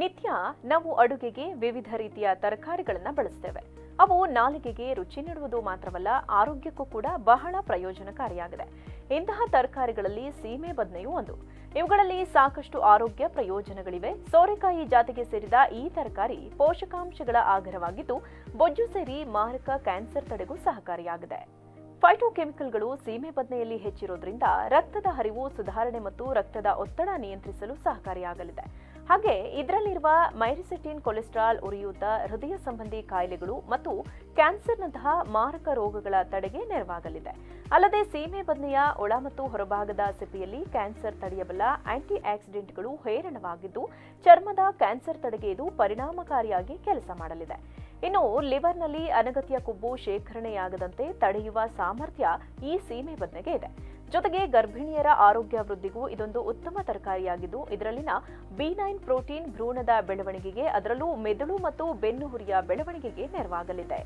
ನಿತ್ಯ ನಾವು ಅಡುಗೆಗೆ ವಿವಿಧ ರೀತಿಯ ತರಕಾರಿಗಳನ್ನು ಬಳಸ್ತೇವೆ. ಅವು ನಾಲಿಗೆಗೆ ರುಚಿ ನೀಡುವುದು ಮಾತ್ರವಲ್ಲ, ಆರೋಗ್ಯಕ್ಕೂ ಕೂಡ ಬಹಳ ಪ್ರಯೋಜನಕಾರಿಯಾಗಿದೆ. ಇಂತಹ ತರಕಾರಿಗಳಲ್ಲಿ ಸೀಮೆ ಬದನೆಯೂ ಒಂದು. ಇವುಗಳಲ್ಲಿ ಸಾಕಷ್ಟು ಆರೋಗ್ಯ ಪ್ರಯೋಜನಗಳಿವೆ. ಸೋರೆಕಾಯಿ ಜಾತಿಗೆ ಸೇರಿದ ಈ ತರಕಾರಿ ಪೋಷಕಾಂಶಗಳ ಆಗರವಾಗಿದ್ದು ಬೊಜ್ಜು ಸೇರಿ ಮಾರಕ ಕ್ಯಾನ್ಸರ್ ತಡೆಗೂ ಸಹಕಾರಿಯಾಗಿದೆ. ಫೈಟೋಕೆಮಿಕಲ್ಗಳು ಸೀಮೆ ಬದನೆಯಲ್ಲಿ ಹೆಚ್ಚಿರೋದ್ರಿಂದ ರಕ್ತದ ಹರಿವು ಸುಧಾರಣೆ ಮತ್ತು ರಕ್ತದ ಒತ್ತಡ ನಿಯಂತ್ರಿಸಲು ಸಹಕಾರಿಯಾಗಲಿದೆ. ಹಾಗೆ ಇದರಲ್ಲಿರುವ ಮೈರಿಸೆಟಿನ್ ಕೊಲೆಸ್ಟ್ರಾಲ್ ಉರಿಯೂತ ಹೃದಯ ಸಂಬಂಧಿ ಕಾಯಿಲೆಗಳು ಮತ್ತು ಕ್ಯಾನ್ಸರ್ನಂತಹ ಮಾರಕ ರೋಗಗಳ ತಡೆಗೆ ನೆರವಾಗಲಿದೆ. ಅಲ್ಲದೆ ಸೀಮೆ ಬದನೆಯ ಒಳ ಮತ್ತು ಹೊರಭಾಗದ ಸಿಪಿಯಲ್ಲಿ ಕ್ಯಾನ್ಸರ್ ತಡೆಯಬಲ್ಲ ಆಂಟಿ ಆಕ್ಸಿಡೆಂಟ್ಗಳು ಹೇರಳವಾಗಿದ್ದು, ಚರ್ಮದ ಕ್ಯಾನ್ಸರ್ ತಡೆಗೆ ಇದು ಪರಿಣಾಮಕಾರಿಯಾಗಿ ಕೆಲಸ ಮಾಡಲಿದೆ. ಇನ್ನು ಲಿವರ್ನಲ್ಲಿ ಅನಗತ್ಯ ಕೊಬ್ಬು ಶೇಖರಣೆಯಾಗದಂತೆ ತಡೆಯುವ ಸಾಮರ್ಥ್ಯ ಈ ಸೀಮೆ ಬದನೆಗೆ ಇದೆ. ಜೊತೆಗೆ ಗರ್ಭಿಣಿಯರ ಆರೋಗ್ಯ ವೃದ್ಧಿಗೂ ಇದೊಂದು ಉತ್ತಮ ತರಕಾರಿಯಾಗಿದ್ದು, ಇದರಲ್ಲಿನ ಬಿ ನೈನ್ ಪ್ರೋಟೀನ್ ಭ್ರೂಣದ ಬೆಳವಣಿಗೆಗೆ, ಅದರಲ್ಲೂ ಮೆದುಳು ಮತ್ತು ಬೆನ್ನುಹುರಿಯ ಬೆಳವಣಿಗೆಗೆ ನೆರವಾಗಲಿದೆ.